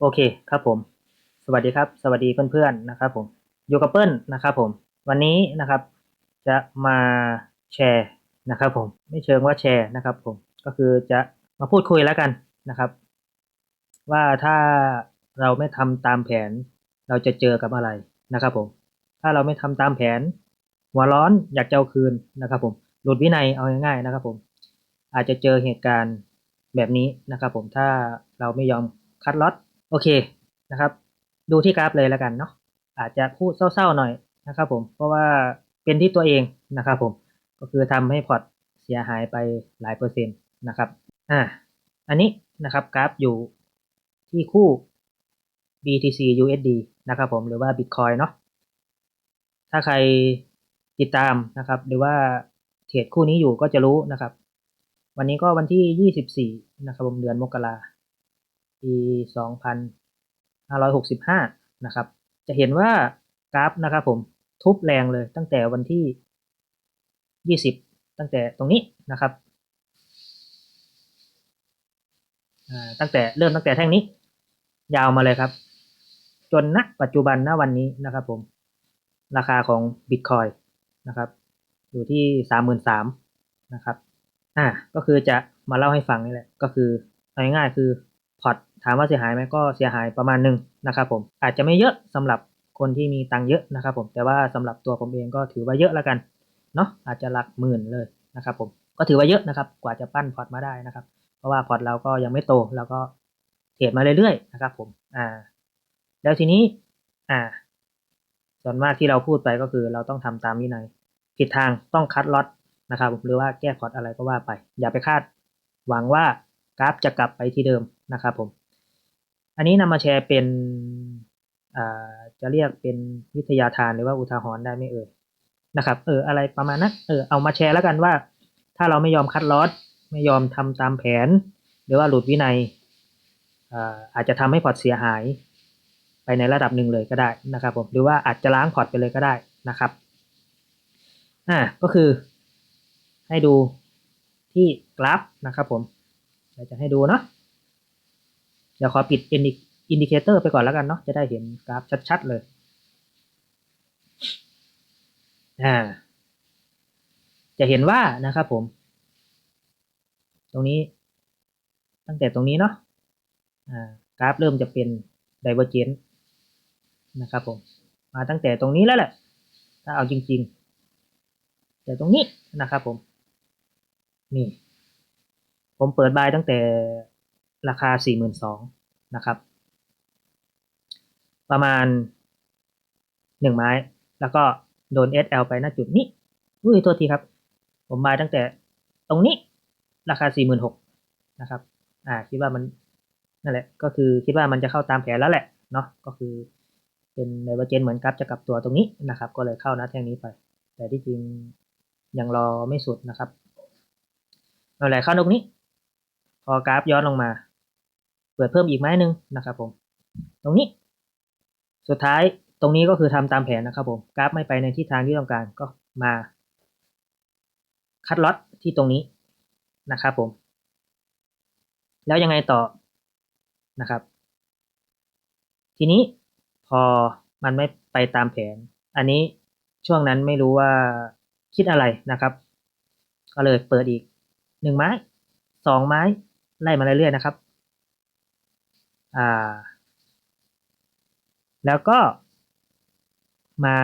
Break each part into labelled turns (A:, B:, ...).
A: โอเคครับผม สวัสดีครับ สวัสดีเพื่อนๆนะครับผมอยู่กับเปิ้ลนะครับผม วันนี้นะครับ จะมาแชร์นะครับผม ไม่เชิงว่าแชร์นะครับผม ก็คือจะมาพูดคุยแล้วกันนะครับ ว่าถ้าเราไม่ทำตามแผน เราจะเจอกับอะไรนะครับผม ถ้าเราไม่ทำตามแผน หัวร้อนอยากเจะเอาคืนนะครับผม หลุดวินัยเอาง่ายๆนะครับผม อาจจะเจอเหตุการณ์แบบนี้นะครับผม ถ้าเราไม่ยอมคัดล็อต โอเคนะครับ ดูที่กราฟเลยแล้วกันเนาะอาจจะพูดเศร้าๆหน่อยนะครับ ผมเพราะว่าเป็นที่ตัวเองนะครับ ผมก็คือทำให้พอร์ตเสียหายไปหลายเปอร์เซ็นต์นะครับอ่าอันนี้นะครับกราฟอยู่ที่คู่ BTC USD นะครับ ผมหรือว่า Bitcoin เนาะถ้าใครติดตามนะครับ หรือว่าเทรดคู่นี้อยู่ก็จะรู้นะครับ วันนี้ก็วันที่ 24 นะครับผมเดือนมกรา ปี 2565 นะครับ จะเห็นว่ากราฟนะครับผมทุบแรงเลยตั้งแต่วันที่ 20 ตั้งแต่ตรงนี้นะครับตั้งแต่เริ่มตั้งแต่แท่งนี้ ยาวมาเลยครับ จนณปัจจุบันณวันนี้นะครับผมราคาของ Bitcoin นะครับ อยู่ที่33,000นะครับ อ่า ก็คือจะมาเล่าให้ฟังนี่แหละ ก็คือเอาง่ายๆคือ พอร์ตถามว่าเสียหายไหมก็เสียหายประมาณหนึ่งนะครับผมอาจจะไม่เยอะสำหรับคนที่มีตังค์เยอะนะครับผมแต่ว่าสำหรับตัวผมเองก็ถือว่าเยอะแล้วกันเนาะอาจจะหลักหมื่นเลยนะครับผมก็ถือว่าเยอะนะครับกว่าจะปั้นพอร์ตมาได้นะครับ เพราะว่าพอร์ตเราก็ยังไม่โตแล้วก็เทรดมาเรื่อยๆนะครับผมอ่าแล้วทีนี้อ่า ส่วนมากที่เราพูดไปก็คือเราต้องทำตามวินัยผิดทางต้องคัดล็อตนะครับหรือว่าแก้พอร์ตอะไรก็ว่าไป อย่าไปคาด หวังว่ากราฟจะกลับไปที่เดิม นะครับผม อันนี้นำมาแชร์เป็นอ่าจะเรียกเป็นวิทยาทานหรือว่าอุทาหรณ์ได้ไหมเอ่ยนะครับ เอออะไรประมาณนั้นเออเอามาแชร์แล้วกันว่า ถ้าเราไม่ยอมคัดลอตไม่ยอมทำตามแผน หรือว่าหลุดวินัยอ่าอาจจะทำให้พอร์ตเสียหาย ไปในระดับหนึ่งเลยก็ได้นะครับผมหรือว่าอาจจะล้างพอร์ตไปเลยก็ได้นะครับอ่าก็คือ ให้ดูที่กราฟนะครับผมเดี๋ยวจะให้ดูเนาะ เดี๋ยวขอปิดอินดิเคเตอร์ไปก่อนแล้วกันเนาะจะได้เห็นกราฟชัดๆเลยอ่าจะเห็นว่านะครับผม ตรงนี้ ตั้งแต่ตรงนี้เนาะอ่ากราฟเริ่มจะเป็นไดเวอร์เจนนะครับผม มาตั้งแต่ตรงนี้แล้วแหละ ถ้าเอาจริง ๆ แต่ตรงนี้นะครับผม นี่ ผมเปิดบายตั้งแต่ ราคาสี่หมื่นะครับ ประมาณหนึ่งไม้ แล้วก็โดน SL ไปณจุดนี้อุ้ยโทษทีครับ ผมบายตั้งแต่ตรงนี้ราคาสี่หมื่นหกนะครับ อ่า คิดว่ามันนั่นแหละ ก็คือคิดว่ามันจะเข้าตามแผนแล้วแหละ เนาะก็คือเป็นไดเวอร์เจนเหมือนกับจะกลับตัวตรงนี้นะครับ ก็เลยเข้านะแท่งนี้ไป แต่ที่จริงยังรอไม่สุดนะครับเอาไหลเข้าตรงนี้ พอกราฟย้อนลงมา เปิดเพิ่มอีกไม้หนึ่งนะครับผม ตรงนี้ สุดท้ายตรงนี้ก็คือทำตามแผนนะครับผมกราฟไม่ไปในทิศทางที่ต้องการก็มา คัดล็อตที่ตรงนี้นะครับผม แล้วยังไงต่อนะครับ ทีนี้พอมันไม่ไปตามแผน อันนี้ช่วงนั้นไม่รู้ว่าคิดอะไรนะครับ ก็เลยเปิดอีกหนึ่งไม้สองไม้ไล่มาเรื่อยๆนะครับ อ่า แล้วก็มา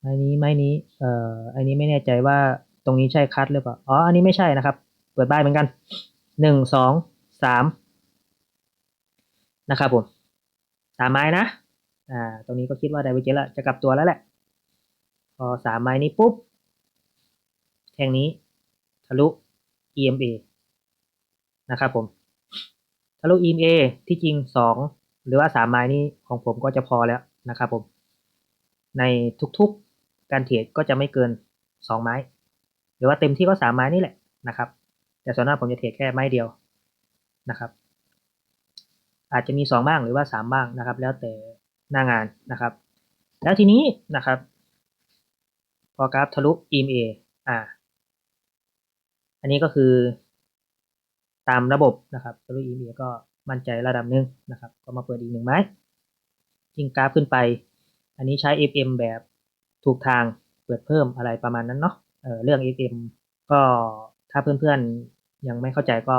A: ไม้นี้ไม้นี้ เอ่อ อันนี้ไม่แน่ใจว่าตรงนี้ใช่คัดหรือเปล่า อ๋อ อันนี้ไม่ใช่นะครับ เปิดบ้ายเหมือนกันหนึ่งสองสามนะครับผมสามไม้นะ อ่า ตรงนี้ก็คิดว่าไดเวอร์เจนละจะกลับตัวแล้วแหละ พอสามไม้นี้ปุ๊บ แทงนี้ ทะลุ EMA นะครับผมทะลุ EMA ที่จริงสองหรือว่าสามไม้นี้ของผมก็จะพอแล้วนะครับผม ในทุกๆการเทรดก็จะไม่เกินสองไม้ หรือว่าเต็มที่ก็สามไม้นี่แหละนะครับ แต่ส่วนมากผมจะเทรดแค่ไม้เดียวนะครับ อาจจะมีสองบ้างหรือว่าสามบ้างนะครับ แล้วแต่หน้างานนะครับ แล้วทีนี้นะครับ พอกราฟทะลุ EMA อ่า อันนี้ก็คือ ตามระบบนะครับทะลุ EMA ก็มั่นใจระดับหนึ่งนะครับ ก็มาเปิดอีกหนึ่งไม้ยิงกราฟขึ้นไป อันนี้ใช้ FM แบบถูกทางเปิดเพิ่มอะไรประมาณนั้นเนาะเออเรื่อง FM ก็ถ้าเพื่อนๆยังไม่เข้าใจก็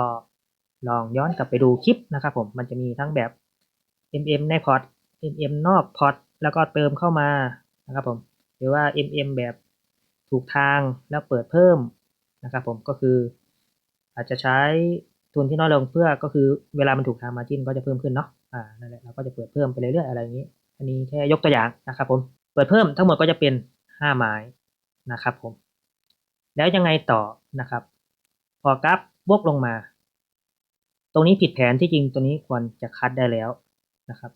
A: ลองย้อนกลับไปดูคลิปนะครับผมมันจะมีทั้งแบบ MM ในพอร์ต MM นอกพอร์ตแล้วก็เติมเข้ามานะครับผมหรือว่า MM แบบถูกทางแล้วเปิดเพิ่มนะครับผมก็คืออาจจะใช้ ทุนที่น้อยลงเพื่อก็คือเวลามันถูกทางมาจิ้นก็จะเพิ่มขึ้นเนาะอ่านั่นแหละเราก็จะเปิดเพิ่มไปเรื่อยๆอะไรอย่างนี้ อันนี้แค่ยกตัวอย่างนะครับผมเปิดเพิ่มทั้งหมดก็จะเป็นห้าไม้นะครับผม แล้วยังไงต่อนะครับ พอกราฟวกลงมา ตรงนี้ผิดแผนที่จริงตัวนี้ควรจะคัดได้แล้วนะครับ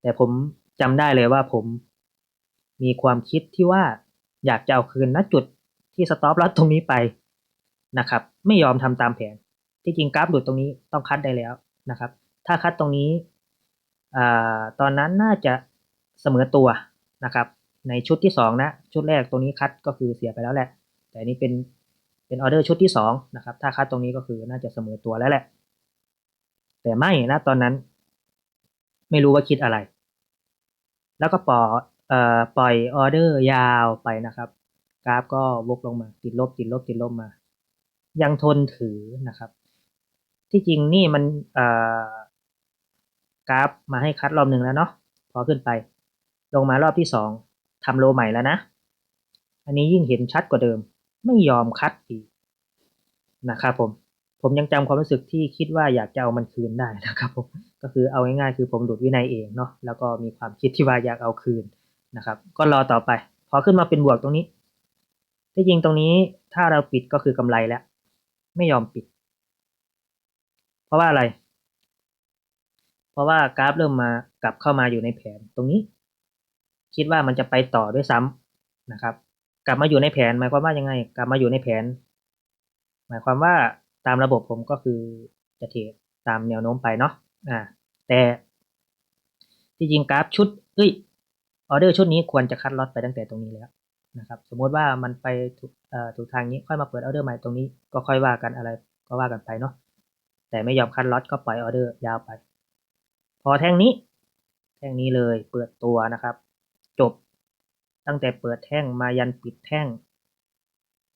A: แต่ผมจำได้เลยว่าผมมีความคิดที่ว่าอยากจะเอาคืนณจุดที่สต็อปลอสตรงนี้ไปนะครับ ไม่ยอมทำตามแผน ที่จริงกราฟหลุดตรงนี้ต้องคัดได้แล้วนะครับ ถ้าคัดตรงนี้อตอนนั้นน่าจะเสมอตัวนะครับ ในชุดที่สองนะชุดแรกตรงนี้คัดก็คือเสียไปแล้วแหละ แต่นี้เป็นเป็นออเดอร์ชุดที่สองนะครับ ถ้าคัดตรงนี้ก็คือน่าจะเสมอตัวแล้วแหละ แต่ไม่นะตอนนั้น ไม่รู้ว่าคิดอะไร แล้วก็ปล่อยปล่อยออเดอร์ยาวไปนะครับ กราฟก็วกลงมา ติดลบติดลบติดลบมา ยังทนถือนะครับ ที่จริงนี่มันกราฟมาให้คัดรอบหนึ่งแล้วเนาะพอขึ้นไป ลงมารอบที่สองทำโลใหม่แล้วนะ อันนี้ยิ่งเห็นชัดกว่าเดิม ไม่ยอมคัดอีกนะครับผมผมยังจำความรู้สึกที่คิดว่าอยากจะเอามันคืนได้นะครับผมก็คือเอาง่ายๆคือผมหลุดวินัยเองเนาะแล้วก็มีความคิดที่ว่าอยากเอาคืนนะครับ ก็รอต่อไป พอขึ้นมาเป็นบวกตรงนี้ ที่จริงตรงนี้ถ้าเราปิดก็คือกำไรแล้ว ไม่ยอมปิด เพราะว่าอะไร เพราะว่ากราฟเริ่มมากลับเข้ามาอยู่ในแผนตรงนี้ คิดว่ามันจะไปต่อด้วยซ้ำนะครับ กลับมาอยู่ในแผน หมายความว่ายังไง กลับมาอยู่ในแผน หมายความว่าตามระบบผมก็คือจะเทรดตามแนวโน้มไปเนาะอ่า แต่ที่จริงกราฟชุดเอ้ยออเดอร์ชุดนี้ควรจะคัดล็อตไปตั้งแต่ตรงนี้แล้ว นะครับ สมมติว่ามันไปถูกถูกทางนี้ค่อยมาเปิดออเดอร์ใหม่ตรงนี้ก็ค่อยว่ากันอะไรก็ว่ากันไปเนาะแต่ไม่ยอมคัดล็อตก็ปล่อยออเดอร์ยาวไป พอแท่งนี้ แท่งนี้เลยเปิดตัวนะครับ จบตั้งแต่เปิดแท่งมายันปิดแท่ง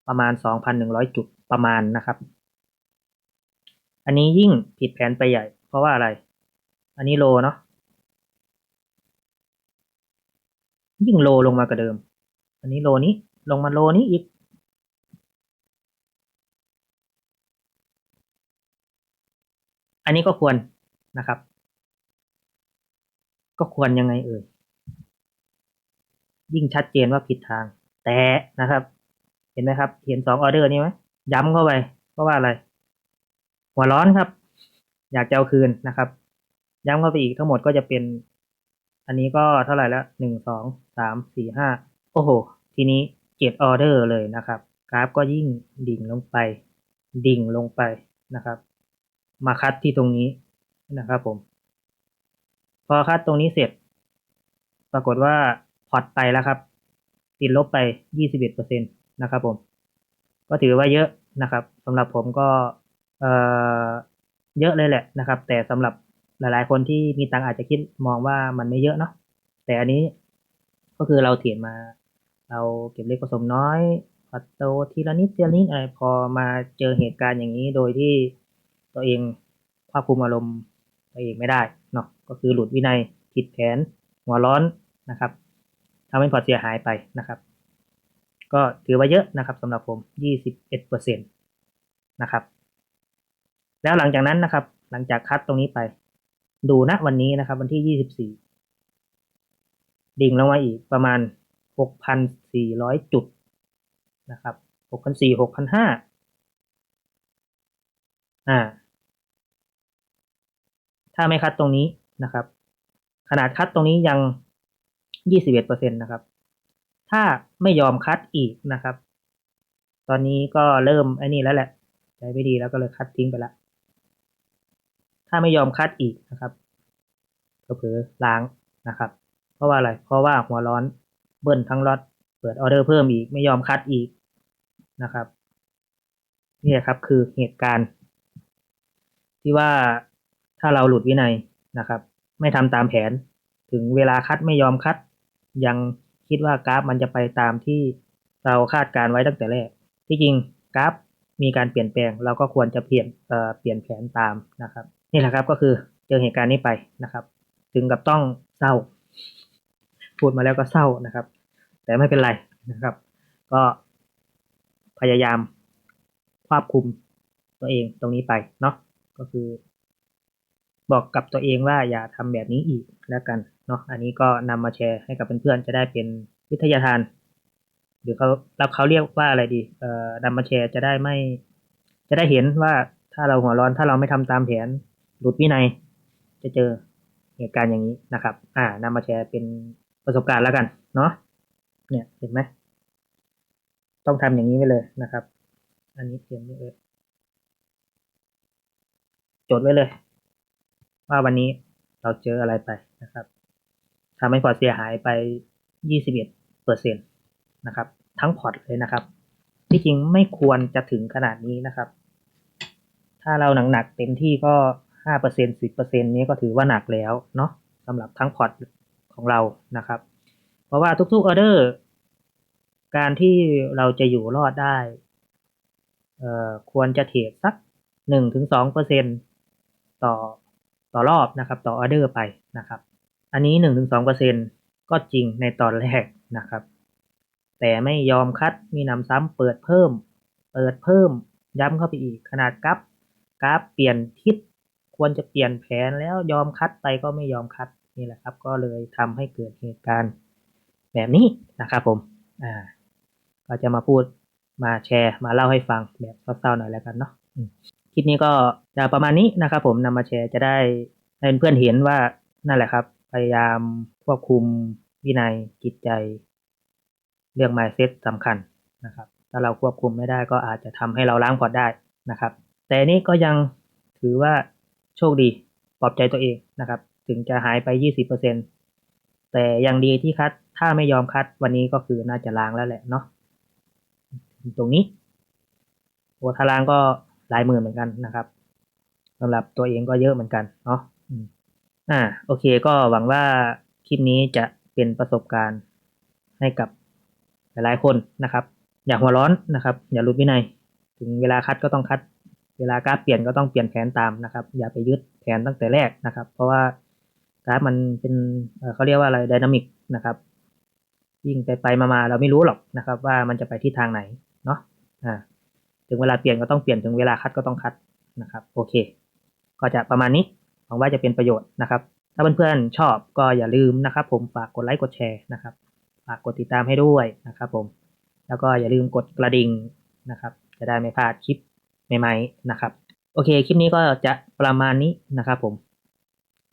A: ประมาณ 2,100 จุดประมาณนะครับ อันนี้ยิ่งผิดแผนไปใหญ่ เพราะว่าอะไร อันนี้โลเนาะยิ่งโลลงมากว่าเดิม อันนี้โลนี้ลงมาโลนี้อีก อันนี้ก็ควรนะครับ ก็ควรยังไงเอ่ยยิ่งชัดเจนว่าผิดทาง แต่นะครับ เห็นไหมครับ เห็นสองออเดอร์นี้ไหมย้ำเข้าไปเพราะว่าอะไร หัวร้อนครับ อยากจะเอาคืนนะครับ ย้ำเข้าไปอีกทั้งหมดก็จะเป็น อันนี้ก็เท่าไหร่แล้วหนึ่งสองสามสี่ห้า โอ้โห ทีนี้เจ็ดออเดอร์เลยนะครับ กราฟก็ยิ่งดิ่งลงไป ดิ่งลงไปนะครับ มาคัดที่ตรงนี้นะครับผม พอคัดตรงนี้เสร็จ ปรากฏว่าพอร์ตไปแล้วครับ ติดลบไปยี่สิบเอ็ดเปอร์เซ็นตนะครับผม ก็ถือว่าเยอะนะครับสำหรับผมก็เออเยอะเลยแหละนะครับ แต่สำหรับหลายๆ คนที่มีตังอาจจะคิดมองว่ามันไม่เยอะเนาะแต่อันนี้ก็คือเราเถียนมา เราเก็บเล็กผสมน้อยพัดโตทีละนิดทีละนิดอะไรพอมาเจอเหตุการณ์อย่างนี้โดยที่ตัวเองควบคุมอารมณ์ตัวเองไม่ได้เนาะก็คือหลุดวินัยผิดแผนหัวร้อนนะครับทำให้พอเสียหายไปนะครับ ก็ถือว่าเยอะนะครับสำหรับผม 21เปอร์เซ็นตนะครับ แล้วหลังจากนั้นนะครับ หลังจากคัดตรงนี้ไป ดูนะวันนี้นะครับ วันที่ 24 ดิ่งลงมาอีกประมาณ 6,400 จุดนะครับ6,400 6,500อ่า ถ้าไม่คัดตรงนี้นะครับ ขนาดคัดตรงนี้ยัง 21%นะครับ ถ้าไม่ยอมคัดอีกนะครับ ตอนนี้ก็เริ่มไอ้นี่แล้วแหละ ใจไม่ดีแล้วก็เลยคัดทิ้งไปละ ถ้าไม่ยอมคัดอีกนะครับก็เผลอล้างนะครับ เพราะว่าอะไร เพราะว่าหัวร้อน เบิ้ลทั้งล็อตเปิดออเดอร์เพิ่มอีกไม่ยอมคัดอีกนะครับนี่ครับคือเหตุการณ์ ที่ว่าถ้าเราหลุดวินัยนะครับ ไม่ทำตามแผน ถึงเวลาคัดไม่ยอมคัด ยังคิดว่ากราฟมันจะไปตามที่เราคาดการไว้ตั้งแต่แรก ที่จริงกราฟมีการเปลี่ยนแปลงเราก็ควรจะเปลี่ยนเอ่อเปลี่ยนแผนตามนะครับนี่แหละครับก็คือเจอเหตุการณ์นี้ไปนะครับ ถึงกับต้องเศร้า พูดมาแล้วก็เศร้านะครับ แต่ไม่เป็นไรนะครับ ก็พยายามควบคุมตัวเองตรงนี้ไปเนาะก็คือ บอกกับตัวเองว่าอย่าทำแบบนี้อีกแล้วกันเนาะอันนี้ก็นำมาแชร์ให้กับเพื่อนๆจะได้เป็นวิทยาทาน หรือเขาเราเขาเรียกว่าอะไรดี เอ่อนำมาแชร์จะได้ไม่ จะได้เห็นว่าถ้าเราหัวร้อนถ้าเราไม่ทำตามแผนหลุดวินัยจะเจอเหตุการณ์อย่างนี้นะครับ อ่านำมาแชร์เป็นประสบการณ์แล้วกันเนาะ เนี่ยเห็นไหมต้องทำอย่างนี้ไว้เลยนะครับ อันนี้เขียนไว้เลยจดไว้เลย ว่าวันนี้เราเจออะไรไปนะครับทำให้พอร์ตเสียหายไป 21เปอร์เซ็นตนะครับ ทั้งพอร์ตเลยนะครับ ที่จริงไม่ควรจะถึงขนาดนี้นะครับ ถ้าเราหนักๆเต็มที่ก็ห้าเปอร์เซ็นสิบเปอร์เซ็นนี้ก็ถือว่าหนักแล้วเนาะสำหรับทั้งพอร์ตของเรานะครับ ราะว่าทุกๆออเดอร์ การที่เราจะอยู่รอดได้เอ่อควรจะเทรดสักหนึ่งถึงสองเปอร์เซ็นต่อต่อรอบนะครับ ต่อออเดอร์ไปนะครับ อันนี้หนึ่งถึงสองเปอร์เซ็นก็จริงในตอนแรกนะครับ แต่ไม่ยอมคัดมีนำซ้ำเปิดเพิ่ม เปิดเพิ่ม ย้ำเข้าไปอีกขนาดกราฟกราฟเปลี่ยนทิศควรจะเปลี่ยนแผนแล้วยอมคัดไปก็ไม่ยอมคัดนี่แหละครับ ก็เลยทำให้เกิดเหตุการณ์ แบบนี้นะครับผมอ่าก็จะมาพูดมาแชร์มาเล่าให้ฟังแบบเศร้าๆหน่อยแล้วกันเนาะคลิปนี้ก็จะประมาณนี้นะครับผมนำมาแชร์จะได้ให้เพื่อนๆเห็นว่านั่นแหละครับ พยายามควบคุมวินัยจิตใจ เรื่อง mindset สำคัญนะครับ ถ้าเราควบคุมไม่ได้ก็อาจจะทำให้เราล้างพอได้นะครับ แต่นี่ก็ยังถือว่าโชคดีปลอบใจตัวเองนะครับ ถึงจะหายไป 20% แต่ยังดีที่คัดถ้าไม่ยอมคัดวันนี้ก็คือน่าจะล้างแล้วแหละเนาะตรงนี้โอทาล้างก็หลายหมื่นเหมือนกันนะครับสำหรับตัวเองก็เยอะเหมือนกันเนาะอ่าโอเคก็หวังว่าคลิปนี้จะเป็นประสบการณ์ให้กับหลายๆคนนะครับ อย่าหัวร้อนนะครับ อย่าหลุดวินัย ถึงเวลาคัดก็ต้องคัด เวลากราฟเปลี่ยนก็ต้องเปลี่ยนแผนตามนะครับ อย่าไปยึดแผนตั้งแต่แรกนะครับ เพราะว่า กราฟมันเป็นเขาเรียกว่าอะไรไดนามิกนะครับยิ่งไปไปมาๆเราไม่รู้หรอกนะครับ ว่ามันจะไปที่ทางไหนเนาะอ่าถึงเวลาเปลี่ยนก็ต้องเปลี่ยนถึงเวลาคัดก็ต้องคัดนะครับ โอเค ก็จะประมาณนี้หวังว่าจะเป็นประโยชน์นะครับ ถ้าเพื่อนๆชอบก็อย่าลืมนะครับ ผมฝากกดไลค์กดแชร์นะครับฝากกดติดตามให้ด้วยนะครับ ผม แล้วก็อย่าลืมกดกระดิ่งนะครับ จะได้ไม่พลาดคลิปใหม่ๆนะครับ โอเค คลิปนี้ก็จะประมาณนี้นะครับ ผม